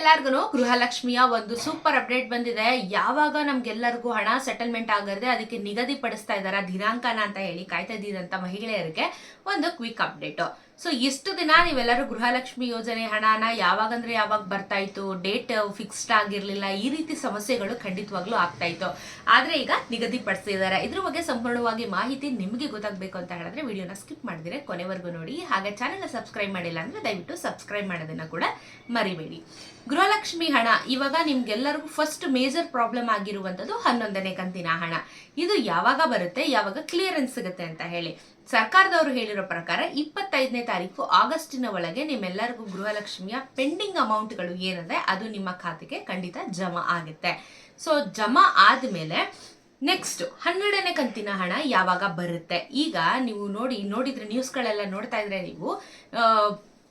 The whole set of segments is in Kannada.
ಎಲ್ಲಾರ್ಗು ಗೃಹಲಕ್ಷ್ಮಿಯ ಒಂದು ಸೂಪರ್ ಅಪ್ಡೇಟ್ ಬಂದಿದೆ. ಯಾವಾಗ ನಮ್ಗೆಲ್ಲರಿಗೂ ಹಣ ಸೆಟಲ್ಮೆಂಟ್ ಆಗದೆ ಅದಕ್ಕೆ ನಿಗದಿಪಡಿಸ್ತಾ ಇದಾರ, ದಿನಾಂಕನ ಅಂತ ಹೇಳಿ ಕಾಯ್ತಾ ಇದ್ದೀರಂತ ಮಹಿಳೆಯರಿಗೆ ಒಂದು ಕ್ವಿಕ್ ಅಪ್ಡೇಟ್ ಸೊ ಇಷ್ಟು ದಿನ ನೀವೆಲ್ಲರೂ ಗೃಹಲಕ್ಷ್ಮಿ ಯೋಜನೆ ಹಣನ ಯಾವಾಗಂದ್ರೆ ಯಾವಾಗ ಬರ್ತಾ ಇತ್ತು ಡೇಟ್ ಫಿಕ್ಸ್ಡ್ ಆಗಿರಲಿಲ್ಲ, ಈ ರೀತಿ ಸಮಸ್ಯೆಗಳು ಖಂಡಿತವಾಗ್ಲೂ ಆಗ್ತಾ ಇತ್ತು. ಆದ್ರೆ ಈಗ ನಿಗದಿಪಡಿಸಿದ್ದಾರೆ. ಇದ್ರ ಬಗ್ಗೆ ಸಂಪೂರ್ಣವಾಗಿ ಮಾಹಿತಿ ನಿಮಗೆ ಗೊತ್ತಾಗಬೇಕು ಅಂತ ಹೇಳಿದ್ರೆ ವಿಡಿಯೋನ ಸ್ಕಿಪ್ ಮಾಡಿದ್ರೆ ಕೊನೆವರೆಗೂ ನೋಡಿ. ಹಾಗೆ ಚಾನೆಲ್ ಸಬ್ಸ್ಕ್ರೈಬ್ ಮಾಡಿಲ್ಲ ಅಂದ್ರೆ ದಯವಿಟ್ಟು ಸಬ್ಸ್ಕ್ರೈಬ್ ಮಾಡೋದನ್ನ ಕೂಡ ಮರಿಬೇಡಿ. ಗೃಹಲಕ್ಷ್ಮಿ ಹಣ, ಇವಾಗ ನಿಮ್ಗೆಲ್ಲರಿಗೂ ಫಸ್ಟ್ ಮೇಜರ್ ಪ್ರಾಬ್ಲಮ್ ಆಗಿರುವಂತದ್ದು ಹನ್ನೊಂದನೇ ಕಂತಿನ ಹಣ. ಇದು ಯಾವಾಗ ಬರುತ್ತೆ? ಯಾವಾಗ ಕ್ಲಿಯರೆನ್ಸ್ ಸಿಗುತ್ತೆ ಅಂತ ಹೇಳಿ. ಸರ್ಕಾರದವರು ಹೇಳಿರೋ ಪ್ರಕಾರ ಇಪ್ಪತ್ತೈದನೇ ತಾರೀಕು ಆಗಸ್ಟಿನ ಒಳಗೆ ನಿಮ್ಮೆಲ್ಲರಿಗೂ ಗೃಹಲಕ್ಷ್ಮಿಯ ಪೆಂಡಿಂಗ್ ಅಮೌಂಟ್ಗಳು ಏನಿದೆ ಅದು ನಿಮ್ಮ ಖಾತೆಗೆ ಖಂಡಿತ ಜಮಾ ಆಗುತ್ತೆ. ಸೊ ಜಮಾ ಆದ್ಮೇಲೆ ನೆಕ್ಸ್ಟ್ ಹನ್ನೆರಡನೇ ಕಂತಿನ ಹಣ ಯಾವಾಗ ಬರುತ್ತೆ? ಈಗ ನೀವು ನೋಡಿ, ನೋಡಿದ್ರೆ ನ್ಯೂಸ್ಗಳೆಲ್ಲ ನೋಡ್ತಾ ಇದ್ರೆ ನೀವು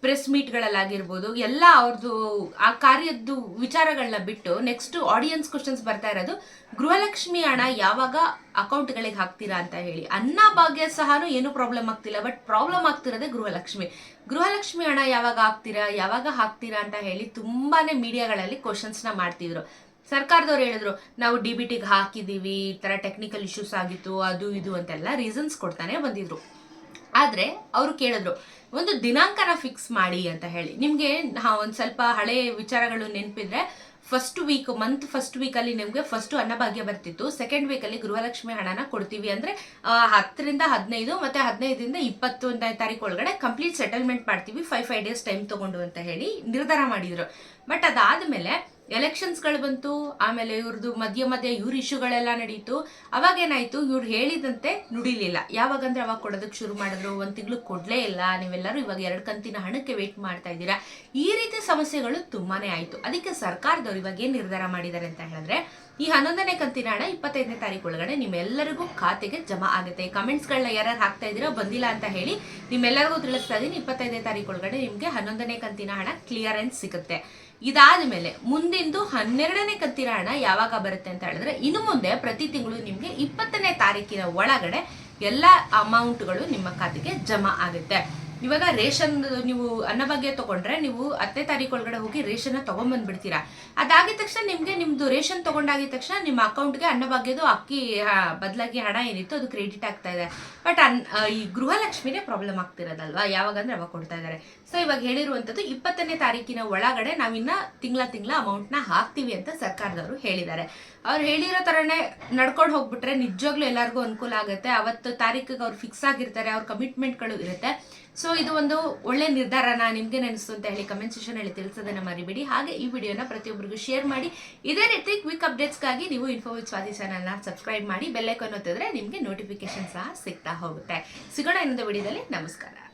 ಪ್ರೆಸ್ ಮೀಟ್ಗಳಲ್ಲಾಗಿರ್ಬೋದು ಎಲ್ಲ ಅವ್ರದ್ದು ಆ ಕಾರ್ಯದ್ದು ವಿಚಾರಗಳನ್ನ ಬಿಟ್ಟು ನೆಕ್ಸ್ಟ್ ಆಡಿಯನ್ಸ್ ಕ್ವಶನ್ಸ್ ಬರ್ತಾ ಇರೋದು, ಗೃಹಲಕ್ಷ್ಮಿ ಹಣ ಯಾವಾಗ ಅಕೌಂಟ್ಗಳಿಗೆ ಹಾಕ್ತೀರಾ ಅಂತ ಹೇಳಿ. ಅನ್ನ, ಭಾಗ್ಯ ಸಹ ಏನು ಪ್ರಾಬ್ಲಮ್ ಆಗ್ತಿಲ್ಲ ಬಟ್ ಪ್ರಾಬ್ಲಮ್ ಆಗ್ತಿರೋದೇ ಗೃಹಲಕ್ಷ್ಮಿ. ಗೃಹಲಕ್ಷ್ಮಿ ಹಣ ಯಾವಾಗ ಹಾಕ್ತೀರಾ ಯಾವಾಗ ಹಾಕ್ತೀರಾ ಅಂತ ಹೇಳಿ ತುಂಬಾನೇ ಮೀಡಿಯಾಗಳಲ್ಲಿ ಕ್ವಶನ್ಸ್ನ ಮಾಡ್ತಿದ್ರು. ಸರ್ಕಾರದವ್ರು ಹೇಳಿದ್ರು, ನಾವು ಡಿ ಬಿ ಟಿಗೆ ಹಾಕಿದೀವಿ, ಈ ಥರ ಟೆಕ್ನಿಕಲ್ ಇಶ್ಯೂಸ್ ಆಗಿತ್ತು, ಅದು ಇದು ಅಂತೆಲ್ಲ ರೀಸನ್ಸ್ ಕೊಡ್ತಾನೆ ಬಂದಿದ್ರು. ಆದ್ರೆ ಅವರು ಕೇಳಿದ್ರು, ಒಂದು ದಿನಾಂಕನ ಫಿಕ್ಸ್ ಮಾಡಿ ಅಂತ ಹೇಳಿ. ನಿಮಗೆ ಒಂದು ಸ್ವಲ್ಪ ಹಳೆ ವಿಚಾರಗಳು ನೆನಪಿದ್ರೆ first week month first week ಅಲ್ಲಿ ನಿಮ್ಗೆ ಫಸ್ಟ್ ಅನ್ನಭಾಗ್ಯ ಬರ್ತಿತ್ತು ಸೆಕೆಂಡ್ ವೀಕ್ ಅಲ್ಲಿ ಗೃಹಲಕ್ಷ್ಮಿ ಹಣನ ಕೊಡ್ತೀವಿ ಅಂದ್ರೆ ಹತ್ತರಿಂದ ಹದಿನೈದು ಮತ್ತೆ ಹದಿನೈದರಿಂದ ಇಪ್ಪತ್ತೊಂದನೇ ತಾರೀಕು ಒಳಗಡೆ ಕಂಪ್ಲೀಟ್ ಸೆಟಲ್ಮೆಂಟ್ ಮಾಡ್ತೀವಿ ಫೈವ್ ಫೈವ್ ಡೇಸ್ ಟೈಮ್ ತೊಗೊಂಡು ಅಂತ ಹೇಳಿ ನಿರ್ಧಾರ ಮಾಡಿದ್ರು. ಬಟ್ ಅದಾದ್ಮೇಲೆ ಎಲೆಕ್ಷನ್ಸ್ಗಳು ಬಂತು, ಆಮೇಲೆ ಇವ್ರದ್ದು ಮಧ್ಯ ಮಧ್ಯ ಇವ್ರ ಇಶ್ಯೂಗಳೆಲ್ಲ ನಡೀತು. ಅವಾಗ ಏನಾಯ್ತು ಇವ್ರು ಹೇಳಿದಂತೆ ನುಡಿಲಿಲ್ಲ. ಯಾವಾಗಂದ್ರೆ ಅವಾಗ ಕೊಡೋದಕ್ಕೆ ಶುರು ಮಾಡಿದ್ರು, ಒಂದ್ ತಿಂಗಳು ಕೊಡ್ಲೇ ಇಲ್ಲ. ನೀವೆಲ್ಲರೂ ಇವಾಗ ಎರಡು ಕಂತಿನ ಹಣಕ್ಕೆ ವೇಟ್ ಮಾಡ್ತಾ ಇದ್ದೀರಾ? ಈ ರೀತಿ ಸಮಸ್ಯೆಗಳು ತುಂಬಾನೇ ಆಯ್ತು. ಅದಕ್ಕೆ ಸರ್ಕಾರದವ್ರು ಇವಾಗ ಏನ್ ನಿರ್ಧಾರ ಮಾಡಿದ್ದಾರೆ ಅಂತ ಹೇಳಿದ್ರೆ, ಈ ಹನ್ನೊಂದನೇ ಕಂತಿನ ಹಣ ಇಪ್ಪತ್ತೈದನೇ ತಾರೀಕು ಒಳಗಡೆ ನಿಮ್ಮೆಲ್ಲರಿಗೂ ಖಾತೆಗೆ ಜಮಾ ಆಗುತ್ತೆ. ಕಮೆಂಟ್ಸ್ಗಳನ್ನ ಯಾರು ಹಾಕ್ತಾ ಇದ್ದೀರಾ ಬಂದಿಲ್ಲ ಅಂತ ಹೇಳಿ ನಿಮ್ಮೆಲ್ಲರಿಗೂ ತಿಳಿಸ್ತಾ ಇದೀನಿ ಇಪ್ಪತ್ತೈದನೇ ತಾರೀಕು ಒಳಗಡೆ ನಿಮಗೆ ಹನ್ನೊಂದನೇ ಕಂತಿನ ಹಣ ಕ್ಲಿಯರೆನ್ಸ್ ಸಿಗುತ್ತೆ. ಇದಾದ್ಮೇಲೆ ಮುಂದಿಂದು ಹನ್ನೆರಡನೇ ಕತ್ತಿರಾಣ ಯಾವಾಗ ಬರುತ್ತೆ ಅಂತ ಹೇಳಿದ್ರೆ ಇನ್ನು ಮುಂದೆ ಪ್ರತಿ ತಿಂಗಳು ನಿಮಗೆ ಇಪ್ಪತ್ತನೇ ತಾರೀಕಿನ ಒಳಗಡೆ ಎಲ್ಲ ಅಮೌಂಟ್ಗಳು ನಿಮ್ಮ ಖಾತೆಗೆ ಜಮಾ ಆಗುತ್ತೆ. ಇವಾಗ ರೇಷನ್ ನೀವು ಅನ್ನಭಾಗ್ಯ ತಗೊಂಡ್ರೆ ನೀವು ಹತ್ತನೇ ತಾರೀಕು ಒಳಗಡೆ ಹೋಗಿ ರೇಷನ್ ತಗೊಂಡ್ಬಂದ್ಬಿಡ್ತೀರಾ ಅದಾಗಿದ ತಕ್ಷಣ ನಿಮ್ಗೆ ನಿಮ್ದು ರೇಷನ್ ತಗೊಂಡಾಗಿದ ತಕ್ಷಣ ನಿಮ್ಮ ಅಕೌಂಟ್ಗೆ ಅನ್ನಭಾಗ್ಯದು ಅಕ್ಕಿ ಬದಲಾಗಿ ಹಣ ಏನಿತ್ತು ಅದು ಕ್ರೆಡಿಟ್ ಆಗ್ತಾ ಇದೆ. ಬಟ್ ಅನ್ ಈ ಗೃಹಲಕ್ಷ್ಮಿನೇ ಪ್ರಾಬ್ಲಮ್ ಆಗ್ತಿರೋದಲ್ವಾ? ಯಾವಾಗಂದ್ರೆ ಅವಾಗ ಕೊಡ್ತಾ ಇದ್ದಾರೆ ಸೊ, ಇವಾಗ ಹೇಳಿರುವಂತದ್ದು ಇಪ್ಪತ್ತನೇ ತಾರೀಕಿನ ಒಳಗಡೆ ನಾವಿನ್ನ ತಿಂಗಳ ತಿಂಗಳ ಅಮೌಂಟ್ನ ಹಾಕ್ತೀವಿ ಅಂತ ಸರ್ಕಾರದವರು ಹೇಳಿದ್ದಾರೆ ಅವ್ರು ಹೇಳಿರೋ ತರನೇ ನಡ್ಕೊಂಡು ಹೋಗ್ಬಿಟ್ರೆ ನಿಜವಾಗ್ಲೂ ಎಲ್ಲರಿಗೂ ಅನುಕೂಲ ಆಗುತ್ತೆ. ಅವತ್ತು ತಾರೀಕಿಗೆ ಅವ್ರು ಫಿಕ್ಸ್ ಆಗಿರ್ತಾರೆ, ಅವ್ರ ಕಮಿಟ್ಮೆಂಟ್ಗಳು ಇರುತ್ತೆ. ಸೊ ಇದು ಒಂದು ಒಳ್ಳೆ ನಿರ್ಧಾರನ ನಿಮ್ಗೆ ಅನಿಸ್ತು ಅಂತ ಹೇಳಿ ಕಮೆಂಟ್ ಸೆಷನ್ ಹೇಳಿ ತಿಳಿಸೋದನ್ನ ಮರಿಬೇಡಿ. ಹಾಗೆ ಈ ವಿಡಿಯೋನ ಪ್ರತಿಯೊಬ್ಬರಿಗೂ ಶೇರ್ ಮಾಡಿ. ಇದೇ ರೀತಿ ಕ್ವಿಕ್ ಅಪ್ಡೇಟ್ಸ್ಗಾಗಿ ನೀವು ಇನ್ಫೋ ವಿತ್ ಸ್ವಾತಿ ಚಾನಲ್ನ ಸಬ್ಸ್ಕ್ರೈಬ್ ಮಾಡಿ ಬೆಲ್ಲೈಕನ್ ಒತ್ತಿದ್ರೆ ನಿಮಗೆ ನೋಟಿಫಿಕೇಶನ್ ಸಹ ಸಿಗ್ತಾ ಹೋಗುತ್ತೆ. ಸಿಗೋಣ ಇನ್ನೊಂದು ವಿಡಿಯೋದಲ್ಲಿ. ನಮಸ್ಕಾರ.